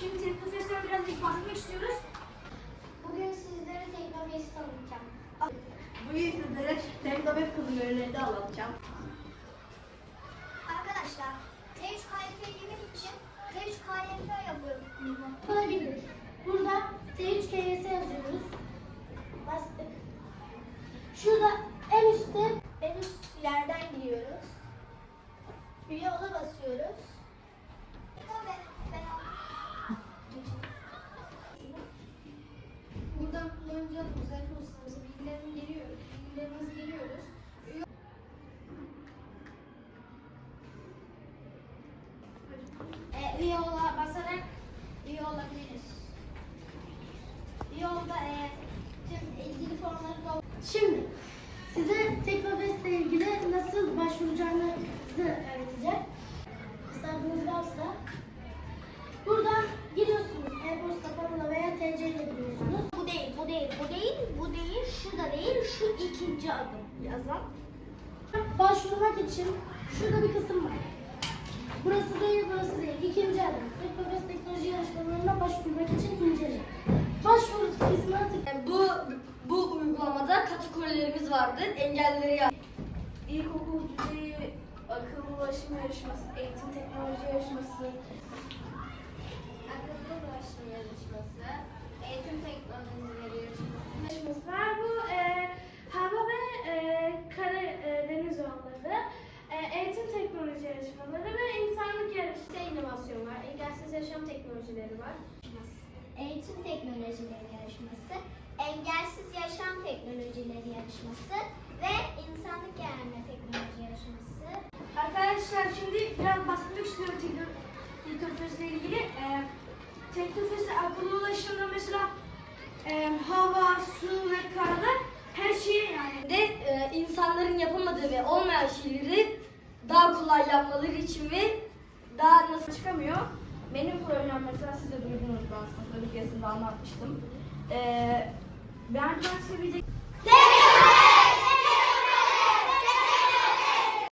Şimdi Teknofest'ten birazcık bahsetmek istiyoruz. Bugün sizlere Teknofest'i tanıtacağım. Bugün sizlere Teknofest kızımlarını anlatacağım. Arkadaşlar, T3KYF yemek için T3KYF yazıyoruz. Buna girdik. Burada T3KYF yazıyoruz. Bastık. Şurada en üstte, en üst yerden giriyoruz. Üye ola basıyoruz. Buradan kullanıcı adımızı, e-postamızı, bilgilerimizi giriyoruz. Bilgilerimizi giriyoruz. Üye e, üye ola basarak üye olabiliriz. Üye olda e, tüm ilgili formları da Şimdi size Teknofest ile ilgili nasıl başvuracağınızı öğreteceğim. Şu ikinci adım yazan. Başvurmak için şurada bir kısım var. Burası değil, burası değil. İkinci adım. Teknofest teknoloji yarışmalarına başvurmak için incele. Başvuru kısmına tık. Bu bu uygulamada kategorilerimiz vardır. Engelleri yap. İlkokul düzeyi akıllı ulaşım yarışması, eğitim teknoloji yarışması, Akıllı ulaşım yarışması, eğitim teknolojileri yarışması. yarışması var. Bu e, hava ve e, kara e, deniz yolları, e, eğitim teknoloji yarışmaları ve insanlık yarışması, inovasyon var, engelsiz yaşam teknolojileri var. Eğitim teknolojileri yarışması, engelsiz yaşam teknolojileri yarışması ve insanlık yararına teknoloji yarışması. Arkadaşlar şimdi biraz bahsetmek istiyorum Tekno- Teknofest'le ilgili. Ee, Teknofest'te akıllı ulaşımda mesela e, hava, su ve karada her şeyi yani De e, insanların yapamadığı ve olmayan şeyleri daha kolay yapmaları için ve daha nasıl çıkamıyor. Benim projem mesela siz de duydunuz ben sınıfta bir keresinde anlatmıştım. Ee, ben ben sevecek!